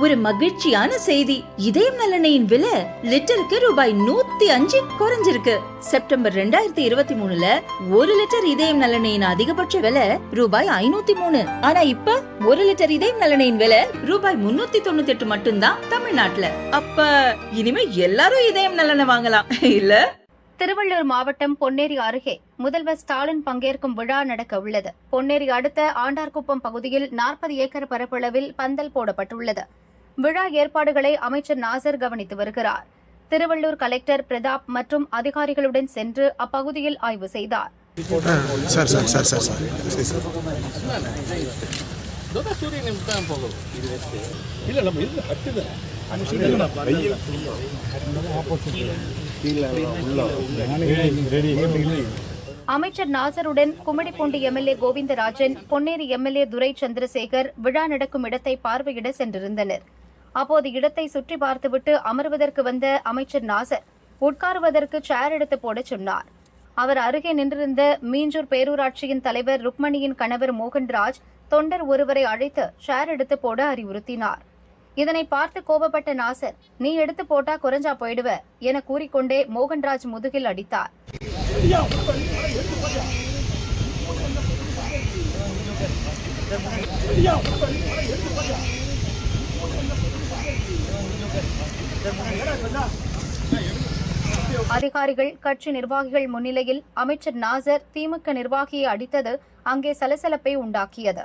ஒரு மகிழ்ச்சியான செய்தி. இதயம் நல்லெண்ணெயின் விலை லிட்டருக்கு ரூபாய் நூத்தி அஞ்சு குறைஞ்சிருக்கு. செப்டம்பர் ரெண்டாயிரத்தி இருபத்தி மூணுல ஒரு லிட்டர் இதயம் நலனையின் அதிகபட்ச விலை ரூபாய் ஐநூத்தி மூணு. ஆனா இப்ப ஒரு லிட்டர் இதயம் நலனையின் விலை ரூபாய் முன்னூத்தி தொண்ணூத்தி எட்டு மட்டும்தான் தமிழ்நாட்டுல. அப்ப இனிமே எல்லாரும் இதயம் நலனை வாங்கலாம். இல்ல? திருவள்ளூர் மாவட்டம் பொன்னேரி அருகே முதல்வர் ஸ்டாலின் பங்கேற்கும் விழா நடக்க உள்ளது. பொன்னேரி அடுத்த ஆண்டார்குப்பம் பகுதியில் நாற்பது ஏக்கர் பரப்பளவில் பந்தல் போடப்பட்டுள்ளது. விழா ஏற்பாடுகளை அமைச்சர் நாசர் கவனித்து வருகிறார். திருவள்ளூர் கலெக்டர் பிரதாப் மற்றும் அதிகாரிகளுடன் சென்று அப்பகுதியில் ஆய்வு செய்தார். அமைச்சர் நாசருடன் குமடிப்பூண்டி எம்எல்ஏ கோவிந்தராஜன் பொன்னேரி எம்எல்ஏ துரை சந்திரசேகர் விழா நடக்கும் இடத்தை பார்வையிட சென்றிருந்தனர். அப்போது இடத்தை சுற்றி பார்த்துவிட்டு அமர்வதற்கு வந்த அமைச்சர் நாசர் உட்காருவதற்கு சேர் எடுத்து போடச் சொன்னார். அவர் அருகே நின்றிருந்த மீஞ்சூர் பேரூராட்சியின் தலைவர் ருக்மணியின் கணவர் மோகன்ராஜ் தொண்டர் ஒருவரை அழைத்து சேர் எடுத்து போட அறிவுறுத்தினார். இதனை பார்த்து கோபப்பட்ட நாசர் நீ எடுத்து போட்டா குறைஞ்சா போயிடுவ என கூறிக்கொண்டே மோகன்ராஜ் முதுகில் அடித்தார். அதிகாரிகள் கட்சி நிர்வாகிகள் முன்னிலையில் அமைச்சர் நாசர் திமுக நிர்வாகியை அடித்தது அங்கே சலசலப்பை உண்டாக்கியது.